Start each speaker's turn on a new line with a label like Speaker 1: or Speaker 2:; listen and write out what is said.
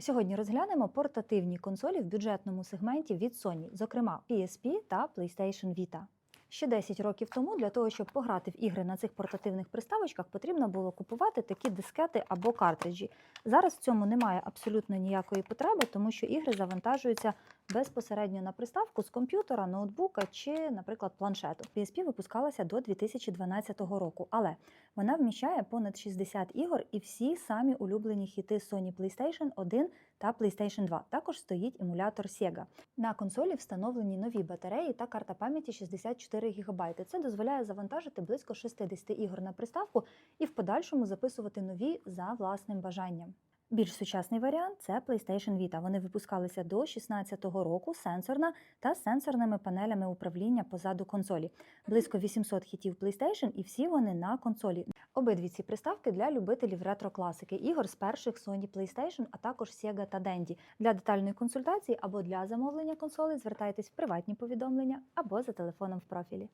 Speaker 1: Сьогодні розглянемо портативні консолі в бюджетному сегменті від Sony, зокрема PSP та PlayStation Vita. Ще 10 років тому для того, щоб пограти в ігри на цих портативних приставочках, потрібно було купувати такі дискети або картриджі. Зараз в цьому немає абсолютно ніякої потреби, тому що ігри завантажуються безпосередньо на приставку з комп'ютера, ноутбука чи, наприклад, планшету. PSP випускалася до 2012 року, але вона вміщає понад 60 ігор і всі самі улюблені хіти Sony PlayStation 1 та PlayStation 2. Також стоїть емулятор Sega. На консолі встановлені нові батареї та карта пам'яті 64 ГБ. Це дозволяє завантажити близько 60 ігор на приставку і в подальшому записувати нові за власним бажанням. Більш сучасний варіант це PlayStation Vita. Вони випускалися до 2016 року сенсорна та сенсорними панелями управління позаду консолі. Близько 800 хітів PlayStation і всі вони на консолі. Обидві ці приставки для любителів ретро-класики, ігор з перших Sony PlayStation, а також Sega та Dendy. Для детальної консультації або для замовлення консолей звертайтесь в приватні повідомлення або за телефоном в профілі.